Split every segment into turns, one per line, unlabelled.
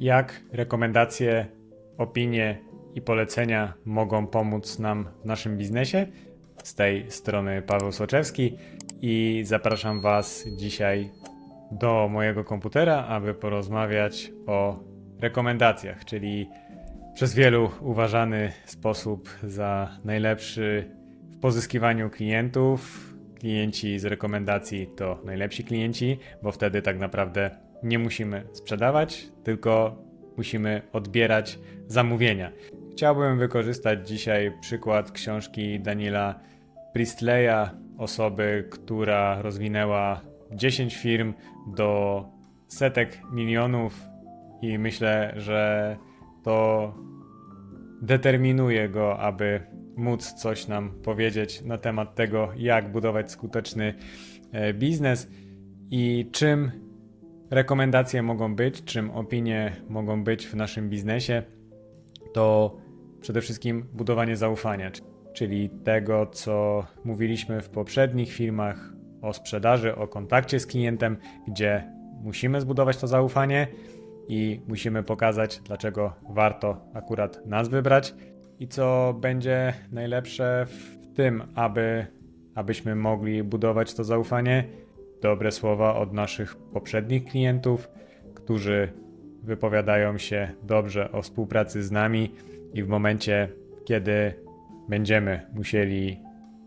Jak rekomendacje, opinie i polecenia mogą pomóc nam w naszym biznesie? Z tej strony Paweł Soczewski i zapraszam Was dzisiaj do mojego komputera, aby porozmawiać o rekomendacjach, czyli przez wielu uważany sposób za najlepszy w pozyskiwaniu klientów. Klienci z rekomendacji to najlepsi klienci, bo wtedy tak naprawdę nie musimy sprzedawać, tylko musimy odbierać zamówienia. Chciałbym wykorzystać dzisiaj przykład książki Daniela Priestleya, osoby, która rozwinęła 10 firm do setek milionów i myślę, że to determinuje go, aby móc coś nam powiedzieć na temat tego, jak budować skuteczny e, biznes i czym rekomendacje mogą być, czym opinie mogą być w naszym biznesie. To przede wszystkim budowanie zaufania, czyli tego, co mówiliśmy w poprzednich filmach o sprzedaży, o kontakcie z klientem, gdzie musimy zbudować to zaufanie i musimy pokazać, dlaczego warto akurat nas wybrać i co będzie najlepsze w tym, aby, abyśmy mogli budować to zaufanie. Dobre słowa od naszych poprzednich klientów, którzy wypowiadają się dobrze o współpracy z nami i w momencie, kiedy będziemy musieli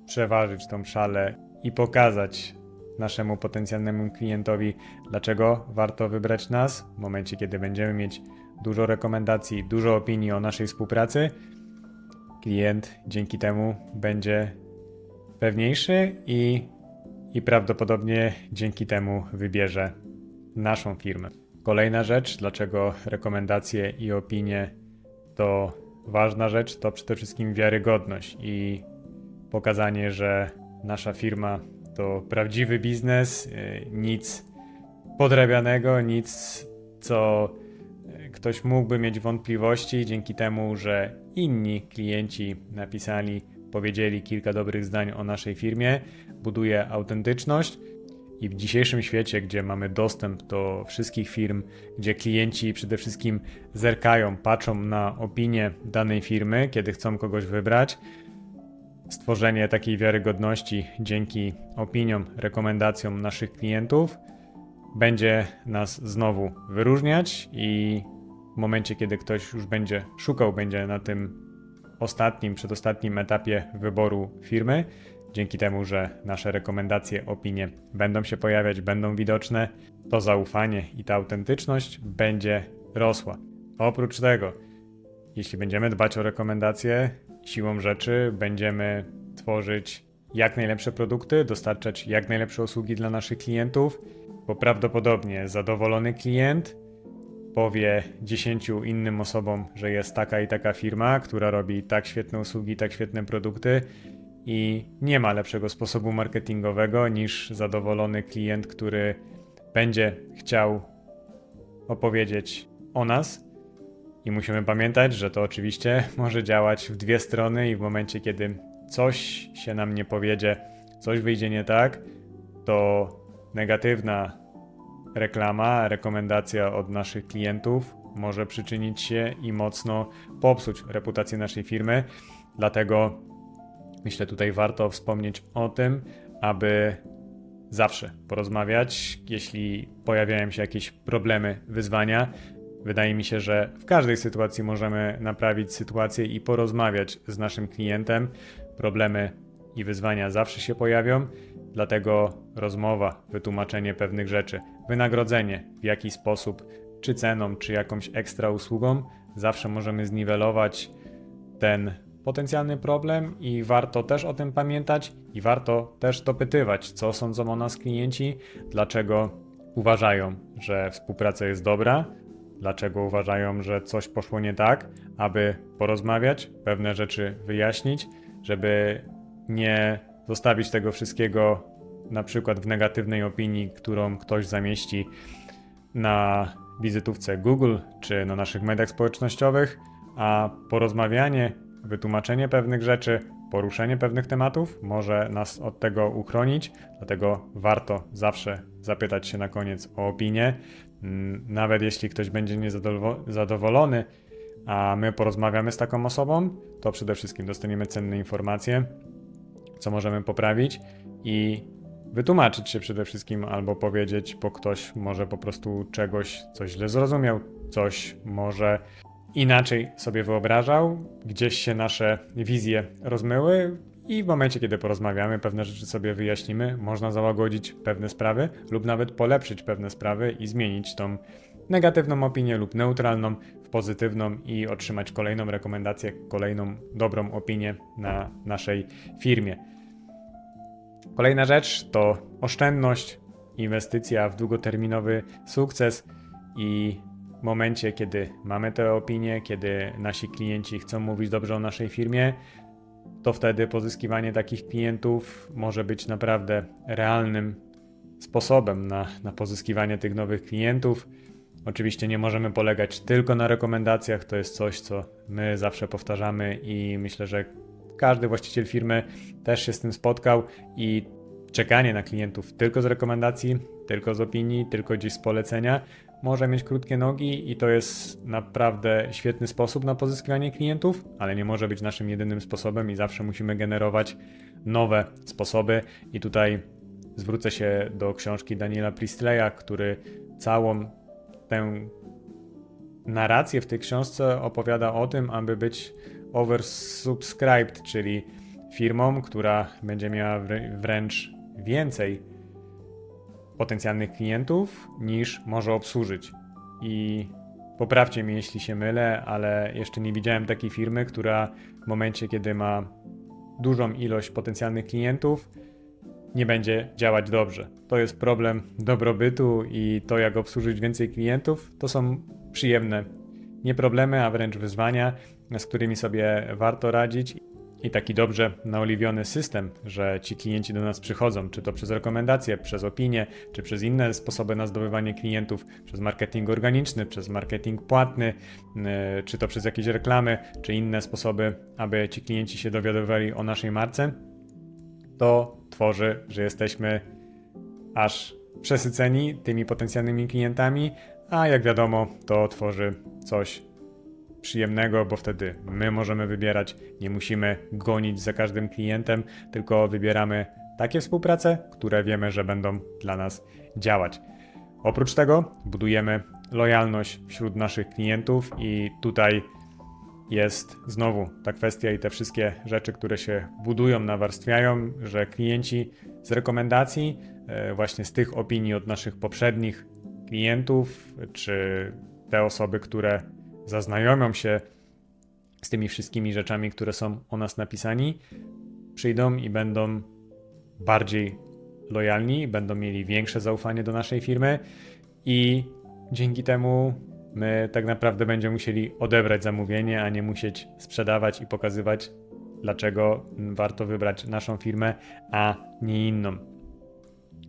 przeważyć tą szalę i pokazać naszemu potencjalnemu klientowi, dlaczego warto wybrać nas, w momencie, kiedy będziemy mieć dużo rekomendacji, dużo opinii o naszej współpracy, klient dzięki temu będzie pewniejszy i, i prawdopodobnie dzięki temu wybierze naszą firmę. Kolejna rzecz, dlaczego rekomendacje i opinie to ważna rzecz, to przede wszystkim wiarygodność i pokazanie, że nasza firma to prawdziwy biznes, y, nic podrabianego, nic co y, ktoś mógłby mieć wątpliwości dzięki temu, że inni klienci napisali, powiedzieli kilka dobrych zdań o naszej firmie, buduje autentyczność. I w dzisiejszym świecie, gdzie mamy dostęp do wszystkich firm, gdzie klienci przede wszystkim zerkają, patrzą na opinię danej firmy, kiedy chcą kogoś wybrać, stworzenie takiej wiarygodności dzięki opiniom, rekomendacjom naszych klientów będzie nas znowu wyróżniać i w momencie, kiedy ktoś już będzie szukał, będzie na tym ostatnim, przedostatnim etapie wyboru firmy, dzięki temu, że nasze rekomendacje, opinie będą się pojawiać, będą widoczne, to zaufanie i ta autentyczność będzie rosła. Oprócz tego, jeśli będziemy dbać o rekomendacje, siłą rzeczy będziemy tworzyć jak najlepsze produkty, dostarczać jak najlepsze usługi dla naszych klientów, bo prawdopodobnie zadowolony klient powie 10 innym osobom, że jest taka i taka firma, która robi tak świetne usługi, tak świetne produkty i nie ma lepszego sposobu marketingowego niż zadowolony klient, który będzie chciał opowiedzieć o nas. I musimy pamiętać, że to oczywiście może działać w dwie strony, i w momencie, kiedy coś się nam nie powiedzie, coś wyjdzie nie tak, to negatywna reklama, rekomendacja od naszych klientów może przyczynić się i mocno popsuć reputację naszej firmy. Dlatego myślę, tutaj warto wspomnieć o tym, aby zawsze porozmawiać, jeśli pojawiają się jakieś problemy, wyzwania. Wydaje mi się, że w każdej sytuacji możemy naprawić sytuację i porozmawiać z naszym klientem. Problemy i wyzwania zawsze się pojawią, dlatego rozmowa, wytłumaczenie pewnych rzeczy, wynagrodzenie. W jaki sposób, czy ceną, czy jakąś ekstra usługą, zawsze możemy zniwelować ten potencjalny problem i warto też o tym pamiętać i warto też dopytywać, co sądzą o nas klienci, dlaczego uważają, że współpraca jest dobra, dlaczego uważają, że coś poszło nie tak, aby porozmawiać, pewne rzeczy wyjaśnić, żeby nie zostawić tego wszystkiego na przykład w negatywnej opinii, którą ktoś zamieści na wizytówce Google czy na naszych mediach społecznościowych, a porozmawianie, wytłumaczenie pewnych rzeczy, poruszenie pewnych tematów może nas od tego uchronić, dlatego warto zawsze zapytać się na koniec o opinię. Mm, Nawet jeśli ktoś będzie niezadowolony, a my porozmawiamy z taką osobą, to przede wszystkim dostaniemy cenne informacje, co możemy poprawić i wytłumaczyć się przede wszystkim, albo powiedzieć, bo ktoś może po prostu czegoś, coś źle zrozumiał, coś może inaczej sobie wyobrażał, gdzieś się nasze wizje rozmyły. I w momencie, kiedy porozmawiamy, pewne rzeczy sobie wyjaśnimy, można załagodzić pewne sprawy, lub nawet polepszyć pewne sprawy i zmienić tą negatywną opinię lub neutralną w pozytywną i otrzymać kolejną rekomendację, kolejną dobrą opinię na naszej firmie. Kolejna rzecz to oszczędność, inwestycja w długoterminowy sukces i w momencie, kiedy mamy te opinie, kiedy nasi klienci chcą mówić dobrze o naszej firmie, to wtedy pozyskiwanie takich klientów może być naprawdę realnym sposobem na, na pozyskiwanie tych nowych klientów. Oczywiście nie możemy polegać tylko na rekomendacjach, to jest coś, co my zawsze powtarzamy i myślę, że każdy właściciel firmy też się z tym spotkał i czekanie na klientów tylko z rekomendacji, tylko z opinii, tylko gdzieś z polecenia może mieć krótkie nogi i to jest naprawdę świetny sposób na pozyskiwanie klientów, ale nie może być naszym jedynym sposobem i zawsze musimy generować nowe sposoby. I tutaj zwrócę się do książki Daniela Pristleya, który całą tę narrację w tej książce opowiada o tym, aby być oversubscribed, czyli firmą, która będzie miała wręcz więcej potencjalnych klientów niż może obsłużyć. I poprawcie mnie, jeśli się mylę, ale jeszcze nie widziałem takiej firmy, która w momencie, kiedy ma dużą ilość potencjalnych klientów, nie będzie działać dobrze. To jest problem dobrobytu i to, jak obsłużyć więcej klientów, to są przyjemne nie problemy, a wręcz wyzwania, z którymi sobie warto radzić. I taki dobrze naoliwiony system, że ci klienci do nas przychodzą, czy to przez rekomendacje, przez opinie, czy przez inne sposoby na zdobywanie klientów, przez marketing organiczny, przez marketing płatny, yy, czy to przez jakieś reklamy, czy inne sposoby, aby ci klienci się dowiadywali o naszej marce, to tworzy, że jesteśmy aż przesyceni tymi potencjalnymi klientami, a jak wiadomo, to tworzy coś przyjemnego, bo wtedy my możemy wybierać, nie musimy gonić za każdym klientem, tylko wybieramy takie współprace, które wiemy, że będą dla nas działać. Oprócz tego budujemy lojalność wśród naszych klientów i tutaj jest znowu ta kwestia i te wszystkie rzeczy, które się budują, nawarstwiają, że klienci z rekomendacji, e, właśnie z tych opinii od naszych poprzednich klientów, czy te osoby, które zaznajomią się z tymi wszystkimi rzeczami, które są o nas napisani, przyjdą i będą bardziej lojalni, będą mieli większe zaufanie do naszej firmy i dzięki temu my tak naprawdę będziemy musieli odebrać zamówienie, a nie musieć sprzedawać i pokazywać, dlaczego warto wybrać naszą firmę, a nie inną.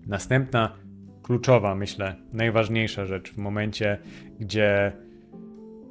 Następna kluczowa, myślę, najważniejsza rzecz w momencie, gdzie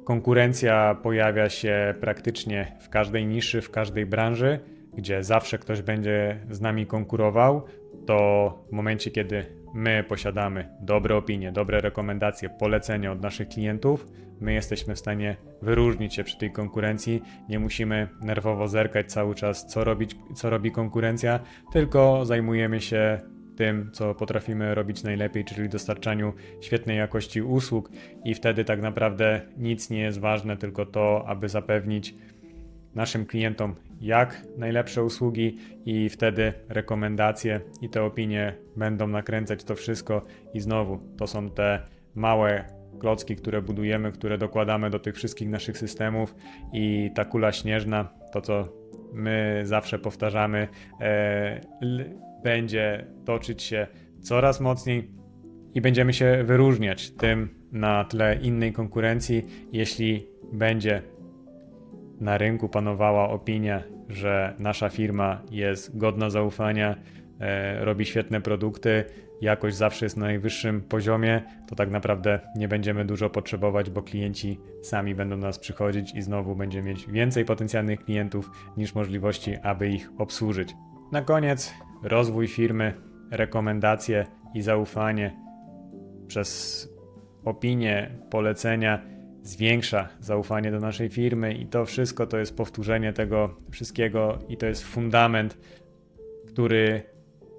Konkurencja pojawia się praktycznie w każdej niszy, w każdej branży, gdzie zawsze ktoś będzie z nami konkurował. To w momencie, kiedy my posiadamy dobre opinie, dobre rekomendacje, polecenia od naszych klientów, my jesteśmy w stanie wyróżnić się przy tej konkurencji. Nie musimy nerwowo zerkać cały czas, co, robić, co robi konkurencja, tylko zajmujemy się tym, co potrafimy robić najlepiej, czyli dostarczaniu świetnej jakości usług, i wtedy tak naprawdę nic nie jest ważne, tylko to, aby zapewnić naszym klientom jak najlepsze usługi, i wtedy rekomendacje i te opinie będą nakręcać to wszystko. I znowu to są te małe klocki, które budujemy, które dokładamy do tych wszystkich naszych systemów, i ta kula śnieżna, to co my zawsze powtarzamy, e, będzie toczyć się coraz mocniej i będziemy się wyróżniać tym na tle innej konkurencji, jeśli będzie na rynku panowała opinia, że nasza firma jest godna zaufania, e, robi świetne produkty, jakość zawsze jest na najwyższym poziomie, to tak naprawdę nie będziemy dużo potrzebować, bo klienci sami będą do nas przychodzić i znowu będziemy mieć więcej potencjalnych klientów niż możliwości, aby ich obsłużyć. Na koniec rozwój firmy, rekomendacje i zaufanie przez opinie, polecenia zwiększa zaufanie do naszej firmy i to wszystko to jest powtórzenie tego wszystkiego i to jest fundament, który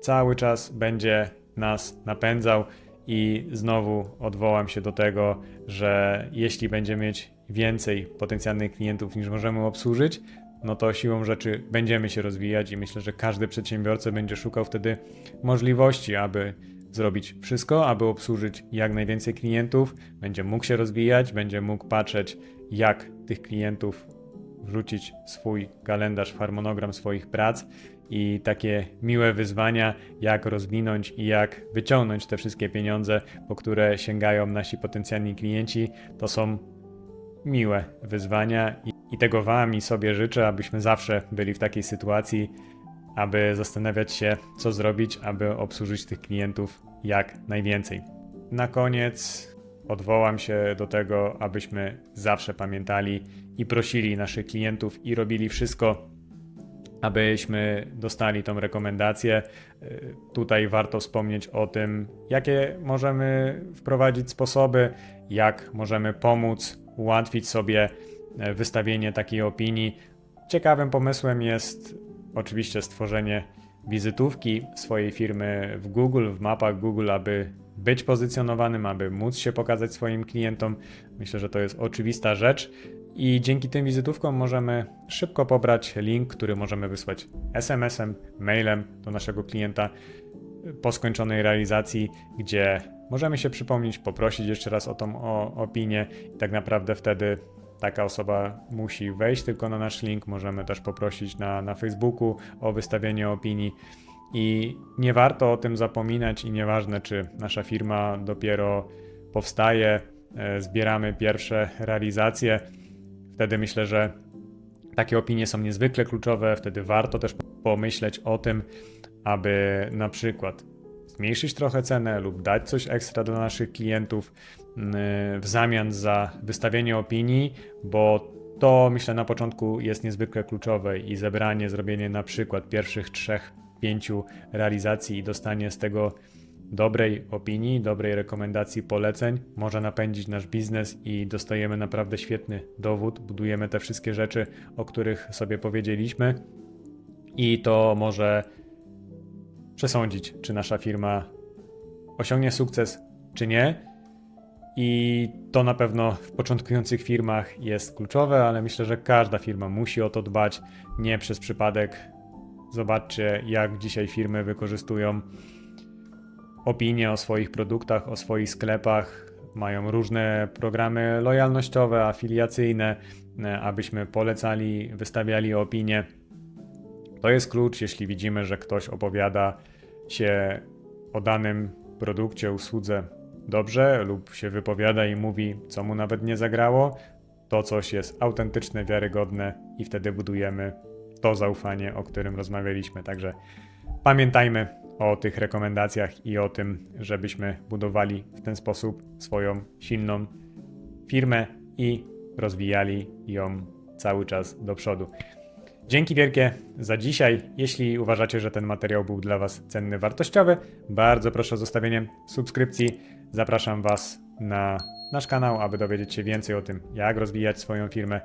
cały czas będzie nas napędzał i znowu odwołam się do tego, że jeśli będziemy mieć więcej potencjalnych klientów niż możemy obsłużyć, no to siłą rzeczy będziemy się rozwijać i myślę, że każdy przedsiębiorca będzie szukał wtedy możliwości, aby zrobić wszystko, aby obsłużyć jak najwięcej klientów, będzie mógł się rozwijać, będzie mógł patrzeć, jak tych klientów wrzucić w swój kalendarz, w harmonogram swoich prac i takie miłe wyzwania, jak rozwinąć i jak wyciągnąć te wszystkie pieniądze, po które sięgają nasi potencjalni klienci, to są miłe wyzwania i, i tego Wam i sobie życzę, abyśmy zawsze byli w takiej sytuacji, aby zastanawiać się, co zrobić, aby obsłużyć tych klientów jak najwięcej. Na koniec odwołam się do tego, abyśmy zawsze pamiętali i prosili naszych klientów i robili wszystko, abyśmy dostali tą rekomendację. Y, Tutaj warto wspomnieć o tym, jakie możemy wprowadzić sposoby, jak możemy pomóc, ułatwić sobie e, wystawienie takiej opinii. Ciekawym pomysłem jest oczywiście stworzenie wizytówki swojej firmy w Google, w mapach Google, aby być pozycjonowanym, aby móc się pokazać swoim klientom. Myślę, że to jest oczywista rzecz. I dzięki tym wizytówkom możemy szybko pobrać link, który możemy wysłać SMS-em, mailem do naszego klienta po skończonej realizacji, gdzie możemy się przypomnieć, poprosić jeszcze raz o tą o, opinię i tak naprawdę wtedy taka osoba musi wejść tylko na nasz link. Możemy też poprosić na, na Facebooku o wystawienie opinii. I nie warto o tym zapominać, i nieważne, czy nasza firma dopiero powstaje, e, zbieramy pierwsze realizacje. Wtedy myślę, że takie opinie są niezwykle kluczowe. Wtedy warto też pomyśleć o tym, aby na przykład zmniejszyć trochę cenę lub dać coś ekstra dla naszych klientów yy, w zamian za wystawienie opinii, bo to myślę na początku jest niezwykle kluczowe i zebranie, zrobienie na przykład pierwszych trzech, pięciu realizacji i dostanie z tego dobrej opinii, dobrej rekomendacji, poleceń może napędzić nasz biznes i dostajemy naprawdę świetny dowód. Budujemy te wszystkie rzeczy, o których sobie powiedzieliśmy, i to może przesądzić, czy nasza firma osiągnie sukces, czy nie. I to na pewno w początkujących firmach jest kluczowe, ale myślę, że każda firma musi o to dbać, nie przez przypadek. Zobaczcie, jak dzisiaj firmy wykorzystują opinie o swoich produktach, o swoich sklepach. Mają różne programy lojalnościowe, afiliacyjne, e, abyśmy polecali, wystawiali opinie. To jest klucz, jeśli widzimy, że ktoś opowiada się o danym produkcie, usłudze dobrze lub się wypowiada i mówi, co mu nawet nie zagrało, to coś jest autentyczne, wiarygodne i wtedy budujemy to zaufanie, o którym rozmawialiśmy. Także pamiętajmy o tych rekomendacjach i o tym, żebyśmy budowali w ten sposób swoją silną firmę i rozwijali ją cały czas do przodu. Dzięki wielkie za dzisiaj. Jeśli uważacie, że ten materiał był dla Was cenny, wartościowy, bardzo proszę o zostawienie subskrypcji. Zapraszam Was na nasz kanał, aby dowiedzieć się więcej o tym, jak rozwijać swoją firmę.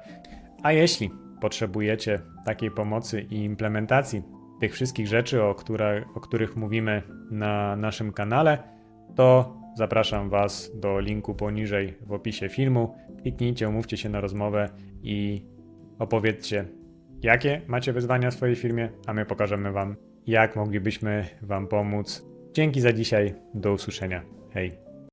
A jeśli potrzebujecie takiej pomocy i implementacji tych wszystkich rzeczy, o, które, o których mówimy na naszym kanale, to zapraszam Was do linku poniżej w opisie filmu. Kliknijcie, umówcie się na rozmowę i opowiedzcie, jakie macie wyzwania w swojej firmie, a my pokażemy Wam, jak moglibyśmy Wam pomóc. Dzięki za dzisiaj, do usłyszenia. Hej.